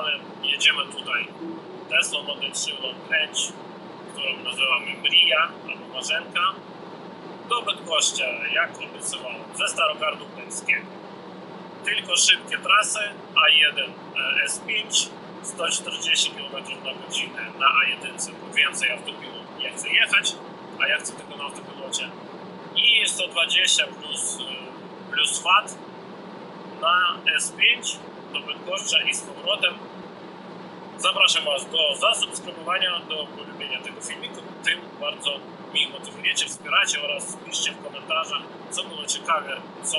kanale. Jedziemy tutaj Tesla Model 3 Long Range, którą nazywamy Bria albo Marzenka. Do Bydgoszczy, jak obiecywałem, ze Starogardu Gdańskiego. Tylko szybkie trasy, A1 e, S5, 140 km na godzinę na A1, bo więcej autopilot nie chce jechać, a ja chcę tylko na autopilocie. I 120 plus, e, plus VAT na S5 do Bydgoszcza i z powrotem. Zapraszam Was do zasubskrybowania, do polubienia tego filmiku. Tym bardzo mi motywujecie, wspieracie oraz piszcie w komentarzach, co było ciekawe, co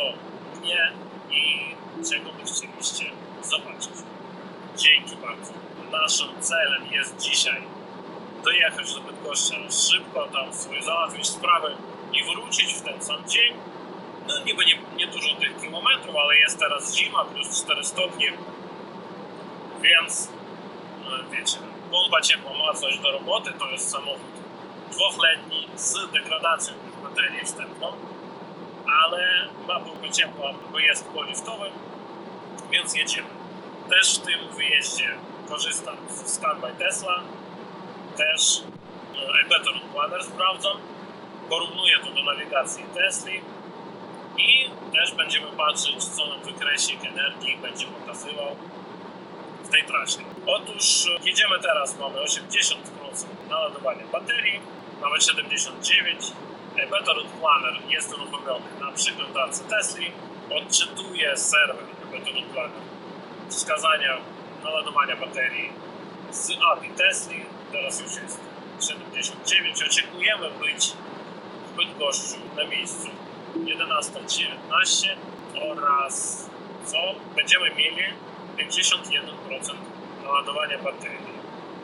nie i czego by chcieliście zobaczyć. Dzięki bardzo. Naszym celem jest dzisiaj dojechać do Bydgoszczy szybko, tam sobie załatwić sprawy i wrócić w ten sam dzień. No niby nie, nie dużo tych kilometrów, ale jest teraz zima, plus 4 stopnie, więc wiecie, bomba ciepła ma coś do roboty, to jest samochód dwuchletni z degradacją baterii wstępną, ale ma bombę ciepła, bo jest poliftowy, więc jedziemy. Też w tym wyjeździe korzystam z Standby Tesla, też e, Better Planner sprawdzam, porównuję to do nawigacji Tesli i też będziemy patrzeć, co nam wykresik energii będzie pokazywał tej trasie. Otóż e, jedziemy teraz, mamy 80% naładowania baterii, nawet 79. E, Better Planner jest uruchomiony na przeglądarce Tesli, odczytuje serwer Better Planner wskazania naładowania baterii z API Tesli. Teraz już jest 79. Oczekujemy być w Bydgoszczu na miejscu 11.19 oraz co? Będziemy mieli 51% naładowania baterii.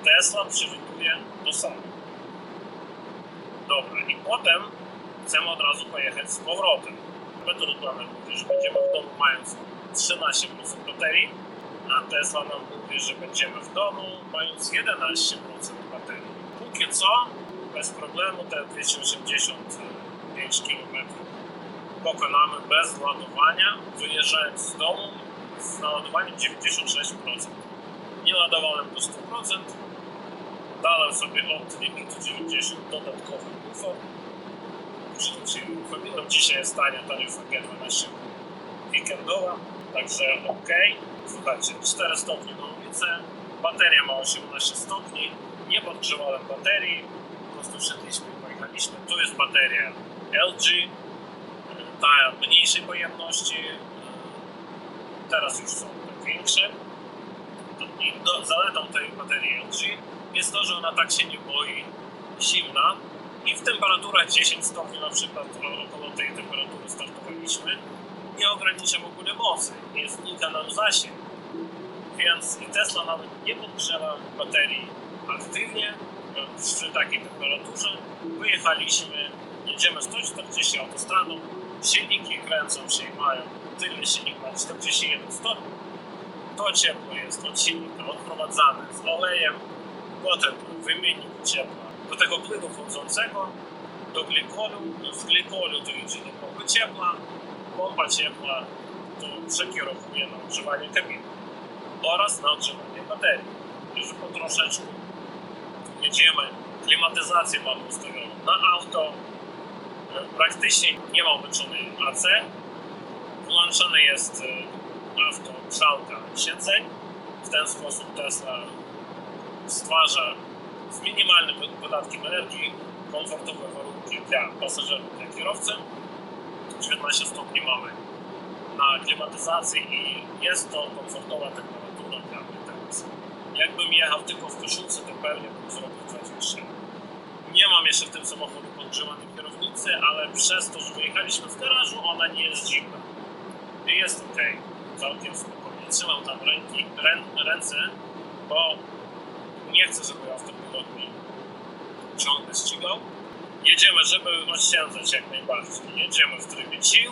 Tesla przewiduje to samo. Dobra, i potem chcemy od razu pojechać z powrotem. Metod planer mówi, że będziemy w domu mając 13% baterii, a Tesla nam mówi, że będziemy w domu mając 11% baterii. Póki co, bez problemu te 285 km pokonamy bez ładowania, wyjeżdżając z domu z naładowaniem 96%. Nie ładowałem do 100%, dałem sobie od limitu 90 dodatkowy bufor. Czyli uruchomiłem. Dzisiaj jest tania taryfa G12 weekendowa, także ok. Słuchajcie, 4 stopnie na ulicy, bateria ma 18 stopni, nie podgrzewałem baterii, po prostu szedliśmy i pojechaliśmy. Tu jest bateria LG, ta mniejszej pojemności, teraz już są większe. I do, zaletą tej baterii LG jest to, że ona tak się nie boi zimna i w temperaturach 10 stopni na przykład o- około tej temperatury startowaliśmy nie ogranicza w ogóle mocy, nie znika nam zasięg. Więc Tesla nawet nie podgrzewa baterii aktywnie e, przy takiej temperaturze. Wyjechaliśmy, jedziemy 140 autostradą, silniki kręcą się i mają tylny silnik ma 41 stopni. To ciepło jest od silnika odprowadzane z olejem, potem wymiennik ciepła do tego płynu chłodzącego, do glikolu, z glikolu to idzie do pompy ciepła, pompa ciepła to przekierowuje na ogrzewanie kabiny oraz na ogrzewanie baterii. Już po troszeczku jedziemy, klimatyzację mamy ustawioną na auto, E, praktycznie nie ma obliczonej AC, włączone jest e, auto grzałka siedzeń. W ten sposób Tesla stwarza z minimalnym podatkiem energii komfortowe warunki dla pasażerów, dla kierowcy. 19 stopni mamy na klimatyzacji i jest to komfortowa temperatura dla mnie teraz. Jakbym jechał tylko w koszulce, to pewnie bym zrobił 23. Nie mam jeszcze w tym samochodzie podgrzewanej kierownicy, ale przez to, że wyjechaliśmy w garażu, ona nie jest zimna. Jest ok, całkiem spokojnie. Trzymam tam ręki, rę, ręce, bo nie chcę, żeby autopilot mi ciągle ścigał. Jedziemy, żeby oszczędzać jak najbardziej. Jedziemy w trybie chill,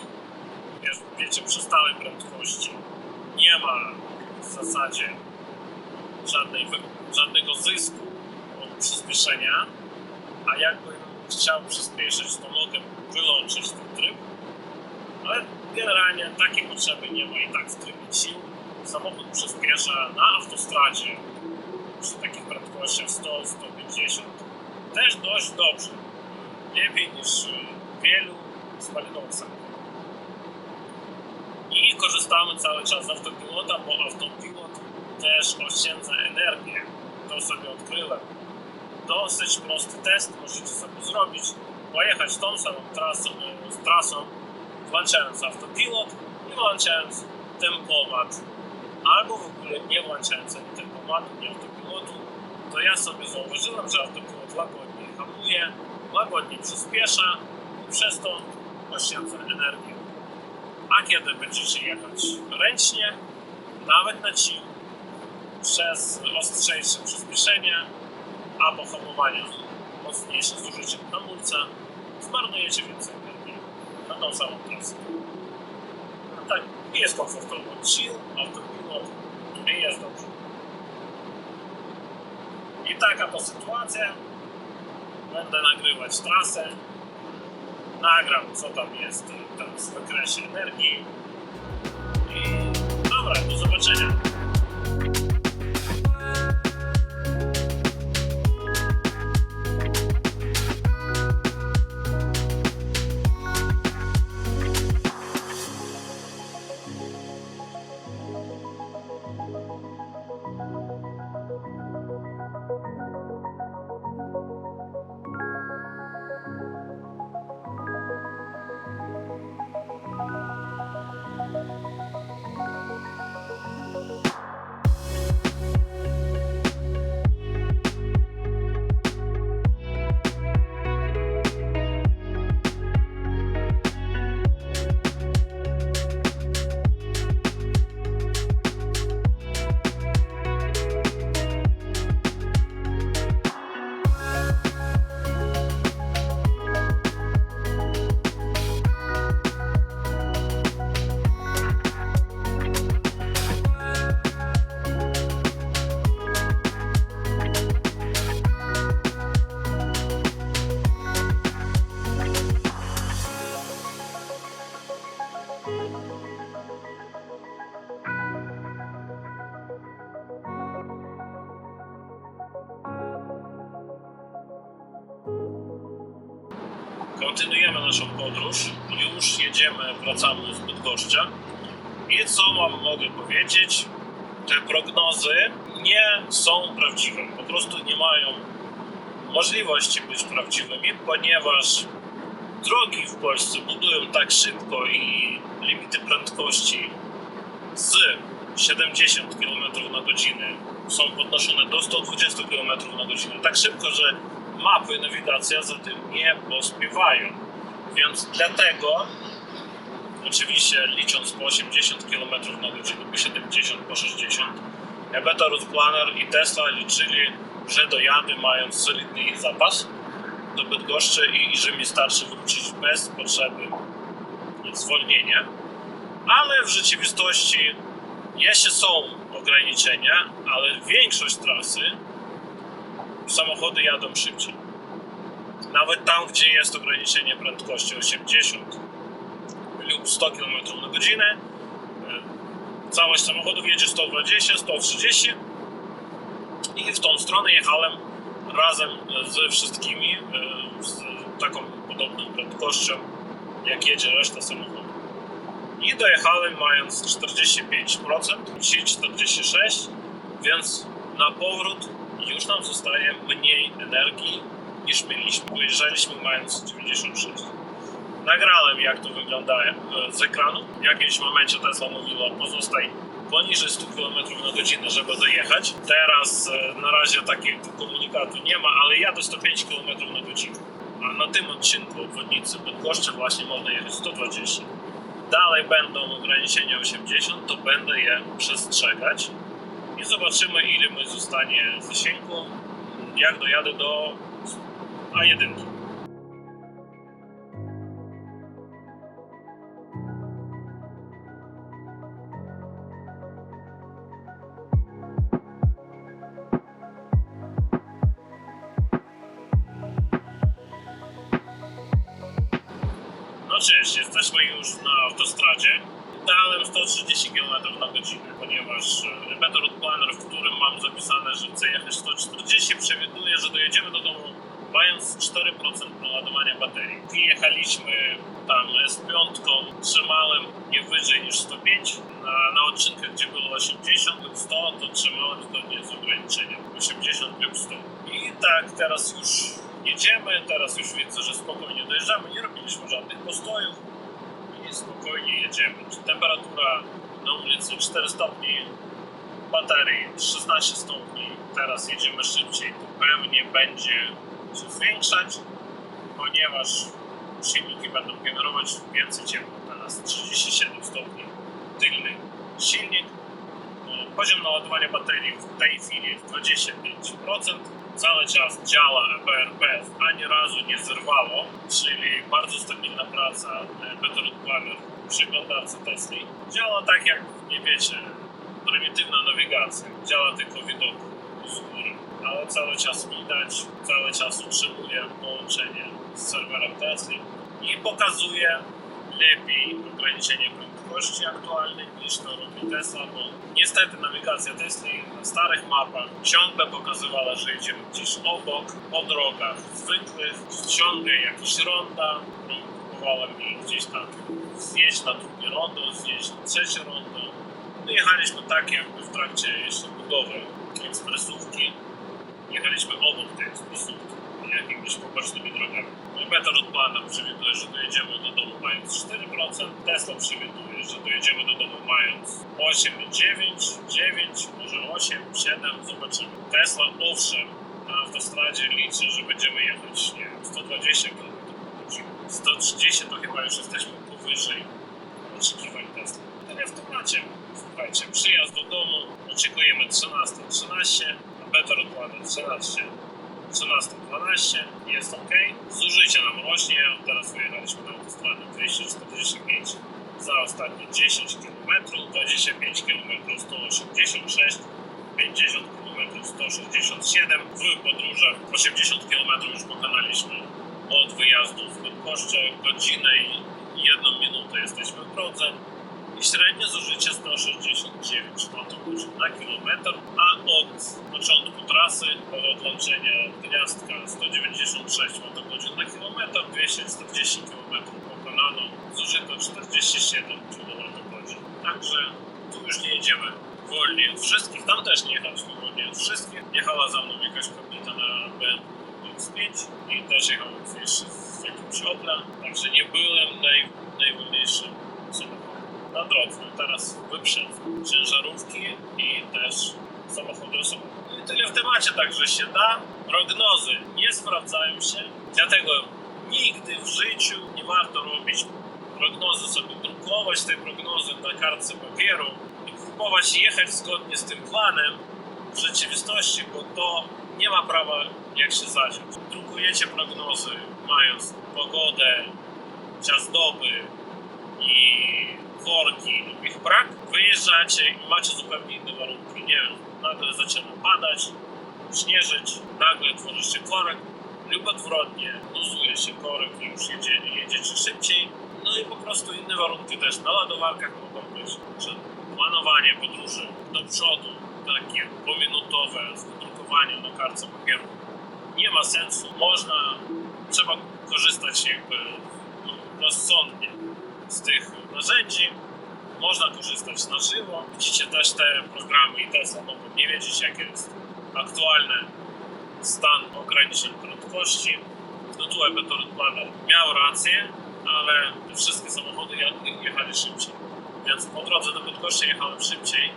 wiesz, wiecie, przy stałej prędkości. Nie ma w zasadzie żadnej, żadnego zysku od przyspieszenia, a jakbym chciał przyspieszyć, to mogę wyłączyć ten tryb, ale generalnie takiej potrzeby nie ma i tak w trybie chill samochód przyspiesza na autostradzie przy takich prędkościach 100-150 też dość dobrze. Lepiej niż y, wielu spalinowych samochodów. I korzystamy cały czas z autopilota, bo autopilot też oszczędza energię. To sobie odkryłem. Dosyć prosty test możecie sobie zrobić. Pojechać tą samą trasą, z trasą, włączając autopilot i włączając tempomat. Albo w ogóle nie włączając ani tempomatu, ani autopilotu, to ja sobie zauważyłem, że autopilot łagodnie hamuje, łagodnie przyspiesza i przez to oszczędza energię. A kiedy będziecie jechać ręcznie, nawet na chill, przez ostrzejsze przyspieszenie, a po hamowaniu mocniejsze zużycie hamulca, zmarnujecie więcej na tą samą trasę. No tak, jest komfortowo. Chill, autopilot i jest dobrze. I taka to sytuacja. Będę nagrywać trasę. Nagram, co tam jest teraz w wykresie energii. I dobra, do zobaczenia. Co Wam mogę powiedzieć? Te prognozy nie są prawdziwe. Po prostu nie mają możliwości być prawdziwymi, ponieważ drogi w Polsce budują tak szybko i limity prędkości z 70 km na godzinę są podnoszone do 120 km na godzinę. Tak szybko, że mapy, nawigacja za tym nie pospiewają. Więc dlatego, oczywiście licząc po 80 km na godzinę, po 70, po 60, Beta Route Planner i Tesla liczyli, że dojadę mając solidny zapas do Bydgoszczy i, że mi starczy wrócić bez potrzeby zwolnienia. Ale w rzeczywistości jeszcze są ograniczenia, ale większość trasy samochody jadą szybciej. Nawet tam, gdzie jest ograniczenie prędkości 80 lub 100 km na godzinę, e, całość samochodów jedzie 120, 130 i w tą stronę jechałem razem ze wszystkimi e, z taką podobną prędkością, jak jedzie reszta samochodów. I dojechałem mając 45%, ci 46%, więc na powrót już nam zostaje mniej energii niż mieliśmy. Wyjeżdżaliśmy mając 96. Nagrałem jak to wygląda e, z ekranu. W jakimś momencie Tesla mówiła pozostaj poniżej 100 km na godzinę, żeby dojechać. Teraz e, na razie takiego komunikatu nie ma, ale jadę 105 km na godzinę. A na tym odcinku obwodnicy Bydgoszczy właśnie można jechać 120. Dalej będą ograniczenia 80, to będę je przestrzegać i zobaczymy ile mi zostanie zasięgu, jak dojadę do A1. No cześć, jesteśmy już na autostradzie. dałem 130 km na godzinę, ponieważ Better Planner, w którym mam zapisane, że chcę jechać 140, przewiduje, że dojedziemy do domu mając 4% naładowania baterii. Jechaliśmy tam S5, trzymałem nie wyżej niż 105, na, na odcinkach, gdzie było 80 lub 100, to trzymałem zgodnie z ograniczeniem 80 lub 100. I tak, teraz już jedziemy, teraz już widzę, że spokojnie dojeżdżamy, nie robiliśmy żadnych postojów i spokojnie jedziemy. Temperatura na ulicy 4 stopni, baterii 16 stopni, teraz jedziemy szybciej, to pewnie będzie się zwiększać, ponieważ silniki będą generować więcej ciepła. Teraz 37 stopni tylny silnik. E, Poziom naładowania baterii w tej chwili jest 25%. Cały czas działa EBRP, ani razu nie zerwało, czyli bardzo stabilna praca e, Better Planner w przeglądarce Tesli. Działa tak jak, nie wiecie, prymitywna nawigacja. Działa tylko widok z góry, ale cały czas widać, cały czas utrzymuje połączenie z serwerem Tesla i pokazuje lepiej ograniczenie prędkości aktualnej niż to robi Tesla, bo niestety nawigacja Tesla na starych mapach ciągle pokazywała, że jedziemy gdzieś obok, po drogach zwykłych, ciągle jakieś ronda, próbowała mi gdzieś tam zjeść na drugie rondo, zjeść na trzecie rondo. No jechaliśmy tak jakby w trakcie jeszcze budowy ekspresówki. Jechaliśmy obok tej ekspresówki, jakimiś pobocznymi drogami. No Better od plana przewiduje, że dojedziemy do domu mając 4%. Tesla przewiduje, że dojedziemy do domu mając 8, 9, 9, może 8, 7, zobaczymy. Tesla owszem na autostradzie liczy, że będziemy jechać nie wiem, 120 km na godzinę. 130 to chyba już jesteśmy powyżej oczekiwań Tesla. Nie w temacie. Słuchajcie, przyjazd do domu, oczekujemy 13.13, a Better odkłada 13. 13.12, jest ok. Zużycie nam rośnie, teraz wyjechaliśmy na autostradę 245 za ostatnie 10 km, 25 km 186, 50 km 167. W podróżach 80 km już pokonaliśmy od wyjazdu z Bydgoszczy, godzinę i jedną minutę jesteśmy w drodze i średnie zużycie 169 Wh na kilometr, a od początku trasy, od odłączenia gniazdka 196 Wh na kilometr, 240 km pokonano, zużyto 47 kWh. Także tu już nie jedziemy wolniej od wszystkich, tam też nie jechaliśmy wolniej od wszystkich. Jechała za mną jakaś kobieta na BMW X5 i też jechałem jeszcze z jakimś Opla, także nie byłem naj, najwolniejszym samochodem na drodze. Teraz wyprzedzam ciężarówki i też samochody osobowe. I tyle w temacie, także się da. Prognozy nie sprawdzają się, dlatego nigdy w życiu nie warto robić prognozy, sobie drukować te prognozy na kartce papieru i próbować jechać zgodnie z tym planem w rzeczywistości, bo to nie ma prawa jak się zadziać. Drukujecie prognozy mając pogodę, czas doby, i worki lub ich brak, wyjeżdżacie i macie zupełnie inne warunki. Nie wiem, nagle zaczyna padać, śnieżyć, nagle tworzy się korek. Lub odwrotnie, luzuje się korek i już jedzie, jedziecie szybciej. No i po prostu inne warunki też. Na ładowarkach mogą być, że planowanie podróży do przodu, takie pominutowe z wydrukowaniem na kartce papieru. Nie ma sensu. Można, trzeba korzystać jakby no, rozsądnie z tych narzędzi. Można korzystać na żywo. Widzicie też te programy i Tesla mogą nie wiedzieć, jaki jest aktualny stan ograniczeń prędkości. No tu Better Planner miał rację, ale wszystkie samochody je- jechali szybciej. Więc po drodze do Bydgoszczy jechałem szybciej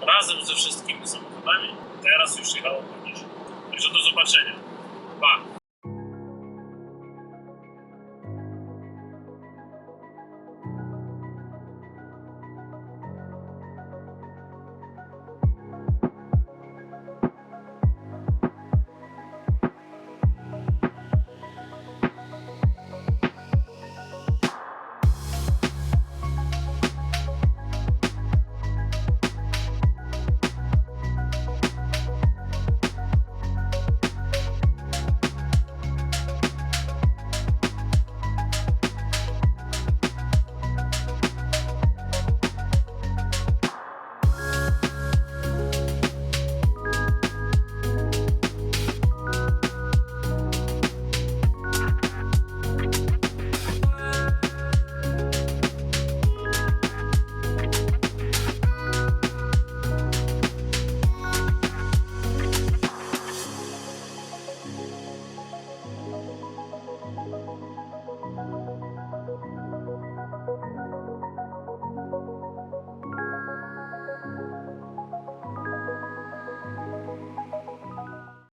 razem ze wszystkimi samochodami. Teraz już jechałem poniżej. Także do zobaczenia. Pa!